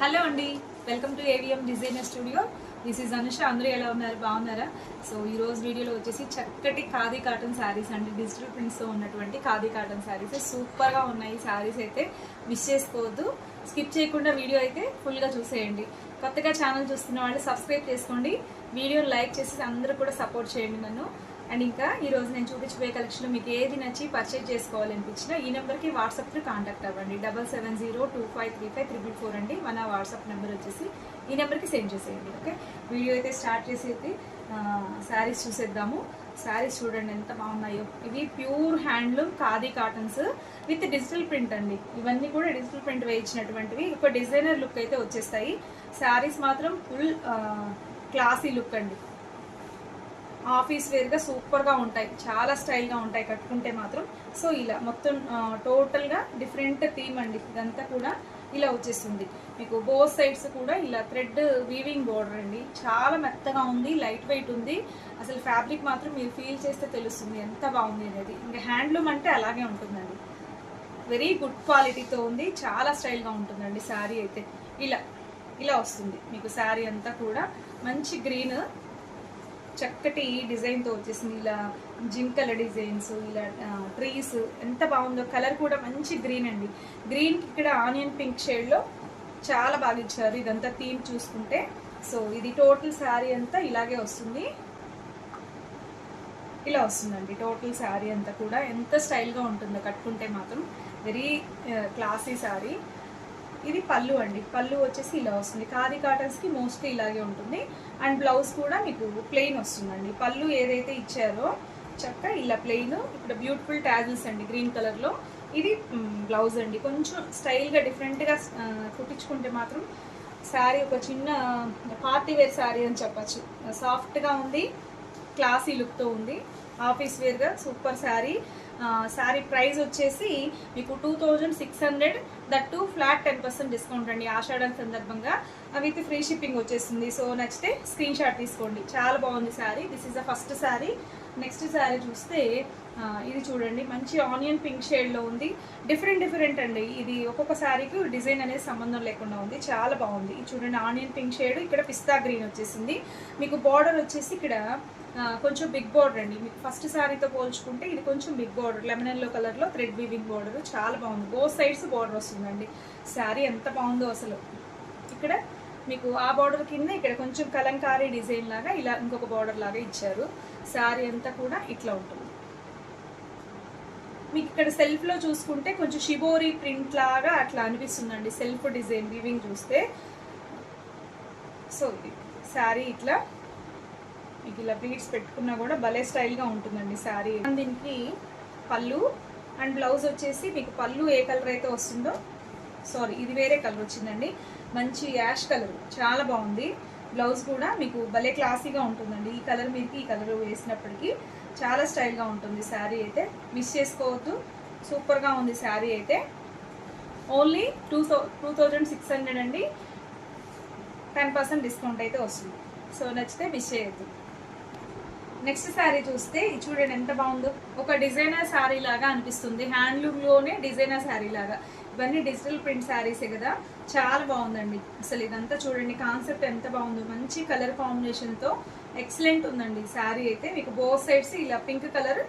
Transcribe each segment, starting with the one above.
Hello అండి welcome to AVM designer studio. This is Anusha అందరూ ఎలా ఉన్నారు? బాగున్నారా? సో ఈ రోజు వీడియోలో వచ్చేసి చక్కటి ఖాదీ కాటన్ శారీస్ అండి. డిజిటల్ ప్రింట్స్తో ఉన్నటువంటి ఖాదీ కాటన్ శారీస్. సూపర్గా ఉన్నాయి. శారీస్ అయితే మిస్ చేసుకోవద్దు. స్కిప్ చేయకుండా వీడియో అయితే ఫుల్గా చూసేయండి. కొత్తగా ఛానల్ చూస్తున్న వాళ్ళు సబ్స్క్రైబ్ చేసుకోండి. వీడియోని లైక్ చేసి అందరూ కూడా సపోర్ట్ చేయండి నన్ను. అండ్ ఇంకా ఈరోజు నేను చూపించబోయే కలెక్షన్లో మీకు ఏది నచ్చి పర్చేజ్ చేసుకోవాలనిపించినా ఈ నెంబర్కి వాట్సాప్ కాంటాక్ట్ అవ్వండి. Double seven zero two five three five triple four అండి. మన వాట్సాప్ నెంబర్ వచ్చేసి ఈ నెంబర్కి సెండ్ చేసేయండి ఓకే వీడియో అయితే స్టార్ట్ చేసేది శారీస్ చూసేద్దాము. శారీస్ చూడండి ఎంత బాగున్నాయో. ఇవి pure handloom khadi cottons with digital print అండి. ఇవన్నీ కూడా డిజిటల్ ప్రింట్ వేయించినటువంటివి ఒక డిజైనర్ లుక్ అయితే వచ్చేస్తాయి. శారీస్ మాత్రం ఫుల్ క్లాసీ లుక్ అండి. ఆఫీస్ వేర్గా సూపర్గా ఉంటాయి. చాలా స్టైల్గా ఉంటాయి. కట్టుకుంటే మాత్రం. సో ఇలా మొత్తం టోటల్గా డిఫరెంట్ థీమ్ అండి. ఇదంతా కూడా ఇలా వచ్చేస్తుంది. మీకు బోత్ సైడ్స్ కూడా ఇలా థ్రెడ్ వీవింగ్ బోర్డర్ అండి. చాలా మెత్తగా ఉంది. లైట్ వెయిట్ ఉంది. అసలు ఫ్యాబ్రిక్ మాత్రం మీరు ఫీల్ చేస్తే తెలుస్తుంది. ఎంత బాగుంది అనేది. ఇంకా హ్యాండ్లూమ్ అంటే అలాగే ఉంటుందండి. వెరీ గుడ్ క్వాలిటీతో ఉంది. చాలా స్టైల్గా ఉంటుందండి. శారీ అయితే. ఇలా ఇలా వస్తుంది. మీకు శారీ అంతా కూడా మంచి గ్రీన్ చక్కటి డిజైన్తో వచ్చేసింది. ఇలా జింకల డిజైన్స్ ఇలా ట్రీస్ ఎంత బాగుందో కలర్ కూడా మంచి గ్రీన్ అండి. గ్రీన్ ఇక్కడ ఆనియన్ పింక్ షేడ్లో చాలా బాగా ఇచ్చారు. ఇదంతా థీమ్ చూసుకుంటే. సో ఇది టోటల్ శారీ అంతా ఇలాగే వస్తుంది. ఇలా వస్తుందండి. టోటల్ శారీ అంతా కూడా ఎంత స్టైల్గా ఉంటుందో కట్టుకుంటే మాత్రం. Very classy sari. ఇది పళ్ళు అండి. పళ్ళు వచ్చేసి ఇలా వస్తుంది. ఖాదీ కాటన్స్కి మోస్ట్లీ ఇలాగే ఉంటుంది. అండ్ బ్లౌజ్ కూడా మీకు ప్లెయిన్ వస్తుందండి. పళ్ళు ఏదైతే ఇచ్చారో చక్క ఇలా ప్లెయిన్. ఇక్కడ బ్యూటిఫుల్ ట్యాజిల్స్ అండి గ్రీన్ కలర్లో ఇది బ్లౌజ్ అండి. కొంచెం స్టైల్గా డిఫరెంట్గా కుట్టించుకుంటే మాత్రం శారీ ఒక చిన్న పార్టీ వేర్ శారీ అని చెప్పచ్చు. సాఫ్ట్గా ఉంది క్లాసీ లుక్తో ఉంది. ఆఫీస్ వేర్గా సూపర్ శారీ. శారీ ప్రైస్ వచ్చేసి మీకు two thousand six hundred that too flat ten percent discount అండి ఆషాఢం సందర్భంగా. విత్ ఫ్రీ షిప్పింగ్ వచ్చేస్తుంది సో నచ్చితే స్క్రీన్ షాట్ తీసుకోండి. చాలా బాగుంది sari. This is the first sari. Next sari చూస్తే ఇది చూడండి. మంచి ఆనియన్ పింక్ షేడ్లో ఉంది. డిఫరెంట్ డిఫరెంట్ అండి. ఇది ఒక్కొక్క శారీకి డిజైన్ అనేది సంబంధం లేకుండా ఉంది. చాలా బాగుంది. ఇది చూడండి ఆనియన్ పింక్ షేడ్ ఇక్కడ పిస్తా గ్రీన్ వచ్చేసింది. మీకు బార్డర్ వచ్చేసి ఇక్కడ కొంచెం బిగ్ బార్డర్ అండి. మీకు ఫస్ట్ శారీతో పోల్చుకుంటే ఇది కొంచెం బిగ్ బార్డర్. లెమన్ ఎల్లో కలర్లో థ్రెడ్ వీవింగ్ బార్డర్. చాలా బాగుంది. బోత్ సైడ్స్ బార్డర్ వస్తుందండి. శారీ ఎంత బాగుందో అసలు. ఇక్కడ మీకు ఆ బార్డర్ కింద ఇక్కడ కొంచెం కలంకారీ డిజైన్ లాగా ఇలా ఇంకొక బార్డర్ లాగా ఇచ్చారు. శారీ అంతా కూడా ఇట్లా ఉంటుంది. మీకు ఇక్కడ సెల్ఫ్లో చూసుకుంటే కొంచెం షిబోరీ ప్రింట్ లాగా అట్లా అనిపిస్తుందండి. సెల్ఫ్ డిజైన్ వీవింగ్ చూస్తే. సో శారీ ఇట్లా మీకు ఇలా బీడ్స్ పెట్టుకున్నా కూడా భలే స్టైల్గా ఉంటుందండి శారీ దీనికి పళ్ళు అండ్ బ్లౌజ్ వచ్చేసి మీకు పళ్ళు ఏ కలర్ అయితే వస్తుందో సారీ ఇది వేరే కలర్ వచ్చిందండి. మంచి యాష్ కలర్ చాలా బాగుంది. బ్లౌజ్ కూడా మీకు భలే క్లాసీగా ఉంటుందండి. ఈ కలర్ మీకు ఈ కలర్ వేసినప్పటికీ చాలా స్టైల్గా ఉంటుంది శారీ అయితే. మిస్ చేసుకోవద్దు. సూపర్గా ఉంది శారీ అయితే. Only two thou two thousand six hundred అండి. టెన్ పర్సెంట్ డిస్కౌంట్ అయితే వస్తుంది. సో నచ్చితే మిస్ చేయొద్దు. నెక్స్ట్ శారీ చూస్తే చూడండి ఎంత బాగుందో. ఒక డిజైనర్ శారీ లాగా అనిపిస్తుంది. హ్యాండ్లూమ్లోనే డిజైనర్ శారీ లాగా. ఇవన్నీ డిజిటల్ ప్రింట్ శారీసే కదా. చాలా బాగుందండి. అసలు ఇదంతా చూడండి కాన్సెప్ట్ ఎంత బాగుందో. మంచి కలర్ కాంబినేషన్తో ఎక్సలెంట్ ఉందండి శారీ అయితే. మీకు బోత్ సైడ్స్ ఇలా పింక్ కలర్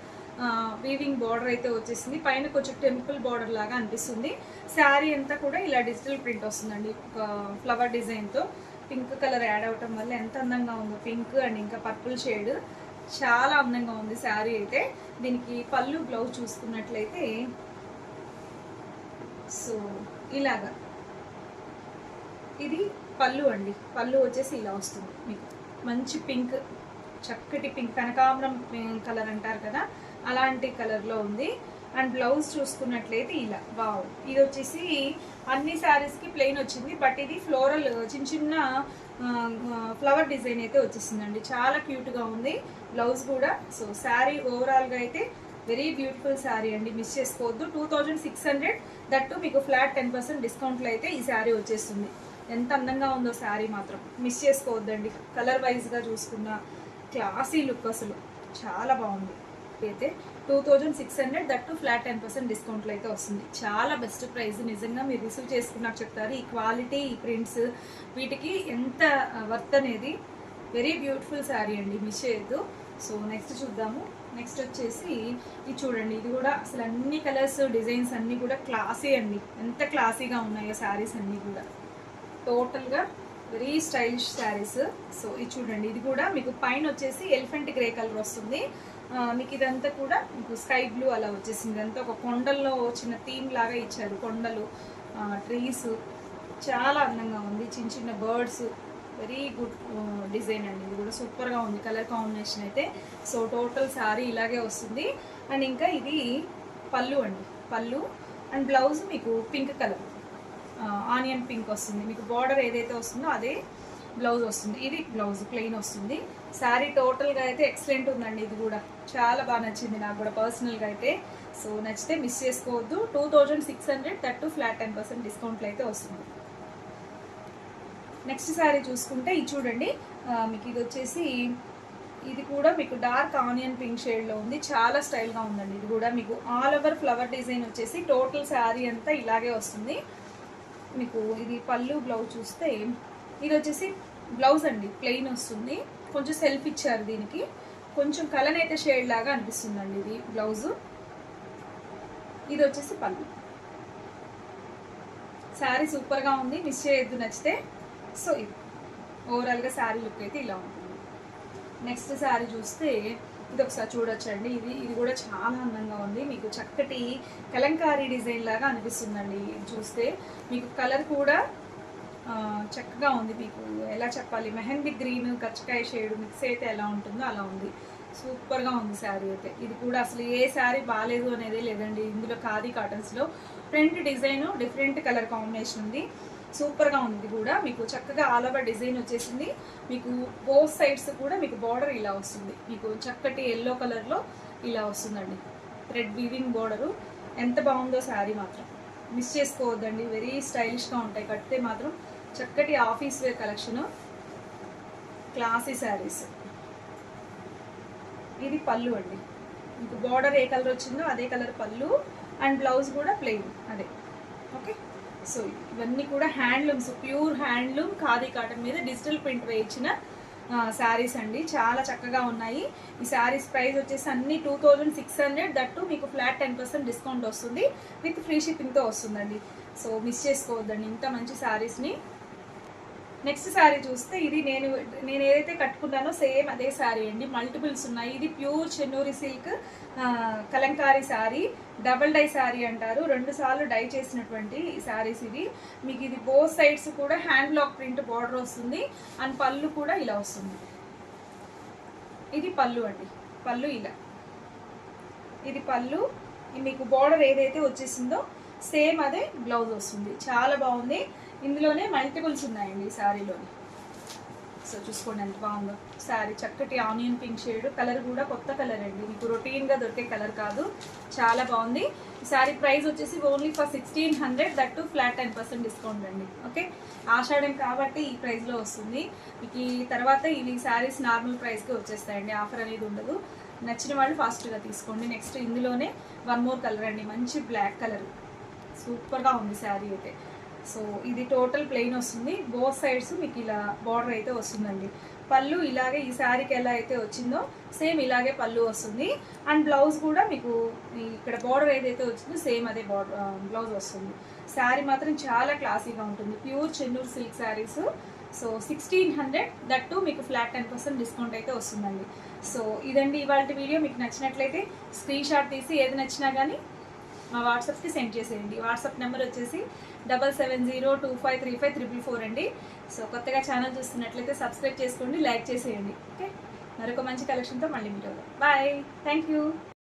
వీవింగ్ బార్డర్ అయితే వచ్చేసింది. పైన కొంచెం టెంపుల్ బార్డర్ లాగా అనిపిస్తుంది. శారీ అంతా కూడా ఇలా డిజిటల్ ప్రింట్ వస్తుందండి. ఒక ఫ్లవర్ డిజైన్తో పింక్ కలర్ యాడ్ అవటం వల్ల ఎంత అందంగా ఉందో. పింక్ అండ్ ఇంకా పర్పుల్ షేడ్ చాలా అందంగా ఉంది శారీ అయితే. దీనికి పళ్ళు బ్లౌజ్ చూసుకున్నట్లయితే సో ఇలాగా. ఇది పళ్ళు అండి. పళ్ళు వచ్చేసి ఇలా వస్తుంది మీకు. మంచి పింక్ చక్కటి పింక్ కనకాంబరం కలర్ అంటారు కదా అలాంటి కలర్లో ఉంది. అండ్ బ్లౌజ్ చూసుకున్నట్లయితే ఇలా. వావ్. ఇది వచ్చేసి అన్ని శారీస్కి ప్లెయిన్ వచ్చింది బట్ ఇది ఫ్లోరల్ చిన్న చిన్న ఫ్లవర్ డిజైన్ అయితే వచ్చేసిందండి. చాలా క్యూట్గా ఉంది బ్లౌజ్ కూడా. సో శారీ ఓవరాల్గా అయితే వెరీ బ్యూటిఫుల్ శారీ అండి. మిస్ చేసుకోవద్దు. Two thousand six hundred that మీకు ఫ్లాట్ టెన్ పర్సెంట్ డిస్కౌంట్లో అయితే ఈ శారీ వచ్చేస్తుంది. ఎంత అందంగా ఉందో శారీ మాత్రం. మిస్ చేసుకోవద్దండి. కలర్ వైజ్గా చూసుకున్న క్లాసీ లుక్ అసలు. చాలా బాగుంది. అయితే two thousand six hundred that too flat ten percent డిస్కౌంట్లో అయితే వస్తుంది. చాలా బెస్ట్ ప్రైస్ నిజంగా మీరు రిసీవ్ చేసుకున్నాక చెప్తారు. ఈ క్వాలిటీ ఈ ప్రింట్స్ వీటికి ఎంత వర్త్ అనేది వెరీ బ్యూటిఫుల్ శారీ అండి. మిస్ చేయొద్దు. సో నెక్స్ట్ చూద్దాము. నెక్స్ట్ వచ్చేసి ఇది చూడండి. ఇది కూడా అసలు అన్ని కలర్స్ డిజైన్స్ అన్నీ కూడా క్లాసీ అండి. ఎంత క్లాసీగా ఉన్నాయో శారీస్ అన్నీ కూడా. టోటల్గా వెరీ స్టైలిష్ శారీస్. సో ఇది చూడండి ఇది కూడా మీకు పైన వచ్చేసి ఎలిఫెంట్ గ్రే కలర్ వస్తుంది. మీకు ఇదంతా కూడా మీకు స్కై బ్లూ అలా వచ్చేసింది. ఇదంతా ఒక కొండల్లో చిన్న థీమ్ లాగా ఇచ్చారు కొండలు ట్రీస్. చాలా అందంగా ఉంది. చిన్న చిన్న బర్డ్స్. వెరీ గుడ్ డిజైన్ అండి. ఇది కూడా సూపర్గా ఉంది. కలర్ కాంబినేషన్ అయితే. సో టోటల్ శారీ ఇలాగే వస్తుంది. అండ్ ఇంకా ఇది పళ్ళు అండి. పళ్ళు. అండ్ బ్లౌజ్ మీకు పింక్ కలర్. ఆనియన్ పింక్ వస్తుంది. మీకు బార్డర్ ఏదైతే వస్తుందో అదే బ్లౌజ్ వస్తుంది. ఇది బ్లౌజ్ ప్లెయిన్ వస్తుంది. శారీ టోటల్గా అయితే ఎక్సలెంట్ ఉందండి ఇది కూడా. చాలా బాగా నచ్చింది నాకు కూడా పర్సనల్గా అయితే. సో నచ్చితే మిస్ చేసుకోవద్దు. Two thousand six hundred thirty flat ten percent డిస్కౌంట్లో అయితే వస్తుంది. నెక్స్ట్ శారీ చూసుకుంటే ఇది చూడండి. మీకు ఇది వచ్చేసి ఇది కూడా మీకు డార్క్ ఆనియన్ పింక్ షేడ్లో ఉంది. చాలా స్టైల్గా ఉందండి. ఇది కూడా మీకు ఆల్ ఓవర్ ఫ్లవర్ డిజైన్ వచ్చేసి టోటల్ శారీ అంతా ఇలాగే వస్తుంది. మీకు ఇది పళ్ళు బ్లౌజ్ చూస్తే ఇది వచ్చేసి బ్లౌజ్ అండి ప్లెయిన్ వస్తుంది. కొంచెం సెల్ఫ్ ఇచ్చారు దీనికి. కొంచెం కలర్ అయితే షేడ్ లాగా అనిపిస్తుందండి ఇది బ్లౌజు. ఇది వచ్చేసి పళ్ళు. శారీ సూపర్గా ఉంది మిస్ చేయొద్దు నచ్చితే. సో ఇది. ఓవరాల్గా శారీ లుక్ అయితే ఇలా ఉంటుంది. నెక్స్ట్ శారీ చూస్తే ఇది ఒకసారి చూడొచ్చండి. ఇది ఇది కూడా చాలా అందంగా ఉంది. మీకు చక్కటి కలంకారీ డిజైన్ లాగా అనిపిస్తుందండి ఇది చూస్తే. మీకు కలర్ కూడా చక్కగా ఉంది మీకు. ఎలా చెప్పాలి? మెహందీ గ్రీన్ కచ్చకాయ షేడ్ మిక్స్ అయితే ఎలా ఉంటుందో అలా ఉంది. సూపర్గా ఉంది శారీ అయితే. ఇది కూడా అసలు ఏ శారీ బాగాలేదు అనేది లేదండి. ఇందులో khadi కాటన్స్లో print design different colour combination ఉంది. సూపర్గా ఉంది కూడా. మీకు చక్కగా ఆల్ ఓవర్ డిజైన్ వచ్చేసింది. మీకు బోత్ సైడ్స్ కూడా మీకు బార్డర్ ఇలా వస్తుంది. మీకు చక్కటి ఎల్లో కలర్లో ఇలా వస్తుందండి. రెడ్ వీవింగ్ బార్డరు ఎంత బాగుందో శారీ మాత్రం. మిస్ చేసుకోవద్దండి. వెరీ స్టైలిష్గా ఉంటాయి. కడితే మాత్రం చక్కటి office wear collection classy saris ఇది పళ్ళు అండి. మీకు బార్డర్ ఏ కలర్ వచ్చిందో అదే కలర్ పళ్ళు. అండ్ బ్లౌజ్ కూడా ప్లెయిన్ అదే. ఓకే సో ఇవన్నీ కూడా handlooms pure handloom khadi cotton మీద డిజిటల్ ప్రింట్ వేయించిన శారీస్ అండి. చాలా చక్కగా ఉన్నాయి. ఈ శారీస్ ప్రైస్ వచ్చేసి అన్ని two thousand six hundred. That మీకు ఫ్లాట్ టెన్ పర్సెంట్ డిస్కౌంట్ వస్తుంది. విత్ ఫ్రీ షిప్పింగ్తో వస్తుందండి. సో మిస్ చేసుకోవద్దండి ఇంత మంచి శారీస్ని. నెక్స్ట్ శారీ చూస్తే ఇది నేను నేను ఏదైతే కట్టుకున్నానో సేమ్ అదే శారీ అండి. మల్టిపుల్స్ ఉన్నాయి. ఇది pure Chennuri silk kalamkari sari double dye sari అంటారు. రెండు సార్లు డై చేసినటువంటి శారీస్ ఇది మీకు ఇది బోత్ సైడ్స్ కూడా హ్యాండ్ లాక్ ప్రింట్ బార్డర్ వస్తుంది. అండ్ పళ్ళు కూడా ఇలా వస్తుంది. ఇది పళ్ళు అండి. పళ్ళు ఇలా. ఇది పళ్ళు. మీకు బార్డర్ ఏదైతే వచ్చేసిందో సేమ్ అదే బ్లౌజ్ వస్తుంది. చాలా బాగుంది. ఇందులోనే మల్టిపుల్స్ ఉన్నాయండి ఈ శారీలోని. సో చూసుకోండి ఎంత బాగుందో. శారీ చక్కటి ఆనియన్ పింక్ షేడ్ కలర్ కూడా కొత్త కలర్ అండి. మీకు రొటీన్గా దొరికే కలర్ కాదు. చాలా బాగుంది. ఈ శారీ ప్రైస్ వచ్చేసి only for sixteen hundred that too flat ten percent discount అండి. ఓకే? ఆషాఢం కాబట్టి ఈ ప్రైస్లో వస్తుంది. మీకు ఈ తర్వాత ఇవి శారీస్ నార్మల్ ప్రైస్కి వచ్చేస్తాయండి. ఆఫర్ అనేది ఉండదు. నచ్చిన వాళ్ళు ఫాస్ట్గా తీసుకోండి. నెక్స్ట్ ఇందులోనే వన్ మోర్ కలర్ అండి. మంచి బ్లాక్ కలర్ సూపర్గా ఉంది శారీ అయితే. సో ఇది టోటల్ ప్లెయిన్ వస్తుంది. బోత్ సైడ్స్ మీకు ఇలా బార్డర్ అయితే వస్తుందండి. పళ్ళు ఇలాగే ఈ శారీకి ఎలా అయితే వచ్చిందో సేమ్ ఇలాగే పళ్ళు వస్తుంది. అండ్ బ్లౌజ్ కూడా మీకు ఇక్కడ బార్డర్ ఏదైతే వచ్చిందో సేమ్ అదే బార్డర్ బ్లౌజ్ వస్తుంది. శారీ మాత్రం చాలా క్లాసీగా ఉంటుంది. Pure Chennur silk saris. So sixteen hundred that మీకు ఫ్లాట్ టెన్ పర్సెంట్ డిస్కౌంట్ అయితే వస్తుందండి. సో ఇదండి ఇవాళ వీడియో. మీకు నచ్చినట్లయితే స్క్రీన్ షాట్ తీసి ఏది నచ్చినా కానీ మా వాట్సాప్కి సెండ్ చేసేయండి. వాట్సాప్ నెంబర్ వచ్చేసి double seven zero two five three five triple four అండి. సో కొత్తగా ఛానల్ చూస్తున్నట్లయితే సబ్స్క్రైబ్ చేసుకోండి లైక్ చేసేయండి. ఓకే మరొక మంచి కలెక్షన్తో మళ్ళీ మీరు బాయ్ థ్యాంక్ యూ